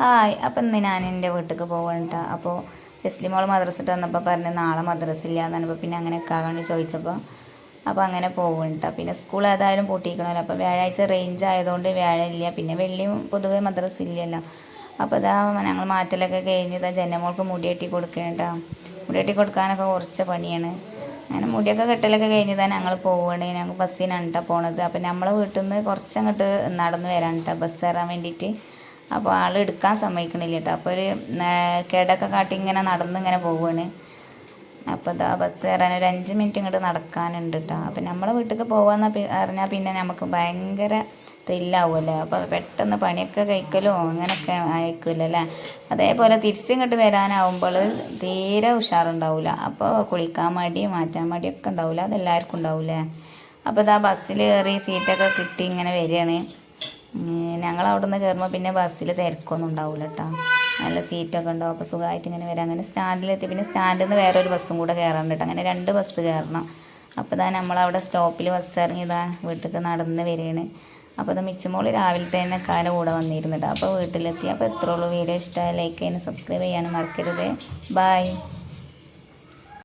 Hi അപ്പം ഇന്ന് ഞാൻ എന്റെ വീട്ടിലേക്ക് പോകണ്ട അപ്പോൾ ജസ്ലി മോൾ മദ്രസിട്ട് വന്നപ്പോൾ പറഞ്ഞു നാളെ മദ്രസ ഇല്ല എന്ന് പറഞ്ഞപ്പോൾ പിന്നെ അങ്ങനെ ആകാണ്ട് ചോദിച്ചപ്പോൾ അപ്പോൾ അങ്ങനെ പോകുന്നുണ്ട് പിന്നെ സ്കൂൾ ഏതായാലും പൂട്ടിക്കണമല്ലോ അപ്പോൾ വ്യാഴാഴ്ച റേഞ്ച് ആയതുകൊണ്ട് വ്യാഴം ഇല്ല. പിന്നെ വെള്ളിയും പൊതുവേ മദ്രസ ഇല്ലല്ലോ. അപ്പോൾ ഇതാ ഞങ്ങൾ മാറ്റലൊക്കെ കഴിഞ്ഞ് ഇതാ ജനമോൾക്ക് മുടി കെട്ടി മുടിയെട്ടി മുടി കെട്ടി കൊടുക്കാനൊക്കെ കുറച്ച് പണിയാണ്. അങ്ങനെ മുടിയൊക്കെ കെട്ടലൊക്കെ കഴിഞ്ഞതാ ഞങ്ങൾ പോവുകയാണ് ഞങ്ങൾ ബസ്സിനാണ് കേട്ടോ പോണത്. അപ്പം നമ്മളെ വീട്ടിൽ നിന്ന് കുറച്ചങ്ങോട്ട് നടന്ന് വരാൻ കേട്ടോ ബസ് കയറാൻ വേണ്ടിയിട്ട്. അപ്പോൾ ആൾ എടുക്കാൻ സമ്മതിക്കണില്ല കേട്ടോ. അപ്പോൾ ഒരു കേടൊക്കെ കാട്ടി ഇങ്ങനെ നടന്ന് ഇങ്ങനെ പോവുകയാണ് അപ്പോൾ ഇതാ ബസ് കയറാൻ ഒരു അഞ്ച് മിനിറ്റ് ഇങ്ങോട്ട് നടക്കാനുണ്ട് കേട്ടോ. അപ്പോൾ നമ്മളെ വീട്ടിലേക്ക് പോകാന്ന് പറഞ്ഞാൽ പിന്നെ നമുക്ക് ഭയങ്കര ത്രില്ലാവുമല്ലോ അപ്പോൾ പെട്ടെന്ന് പണിയൊക്കെ കഴിക്കലോ അങ്ങനെയൊക്കെ ആയിരിക്കുമല്ലോ അതേപോലെ തിരിച്ചിങ്ങോട്ട് വരാനാവുമ്പോൾ തീരെ ഉഷാറുണ്ടാവില്ല അപ്പോൾ കുളിക്കാൻ മടി മാറ്റാൻ മടിയൊക്കെ ഉണ്ടാവില്ല അതെല്ലാവർക്കും ഉണ്ടാവില്ലേ? അപ്പോൾ ഇതാ ബസ്സിൽ കയറി സീറ്റൊക്കെ കിട്ടി ഇങ്ങനെ വരികയാണ്. ഞങ്ങൾ അവിടെ നിന്ന് കയറുമ്പോൾ പിന്നെ ബസ്സിൽ തിരക്കൊന്നും ഉണ്ടാവില്ല കേട്ടോ നല്ല സീറ്റൊക്കെ ഉണ്ടാവും. അപ്പോൾ സുഖമായിട്ട് ഇങ്ങനെ വരാം. അങ്ങനെ സ്റ്റാൻഡിലെത്തി. പിന്നെ സ്റ്റാൻഡിൽ നിന്ന് വേറെ ഒരു ബസ്സും കൂടെ കയറാൻ കേട്ടോ അങ്ങനെ രണ്ട് ബസ് കയറണം അപ്പോൾ ഇതാ നമ്മളവിടെ സ്റ്റോപ്പിൽ ബസ് ഇറങ്ങി ഇതാ വീട്ടിലേക്ക് നടന്ന് വരികയാണ് അപ്പോൾ അത് മിച്ചമോൾ രാവിലെ തന്നെ കാല കൂടെ വന്നിരുന്നിട്ട് അപ്പോൾ വീട്ടിലെത്തി. അപ്പോൾ എത്ര ഉള്ളൂ വീഡിയോ ഇഷ്ടമായി ലൈക്ക് ചെയ്യാനും സബ്സ്ക്രൈബ് ചെയ്യാനും മറക്കരുത്. ബായ്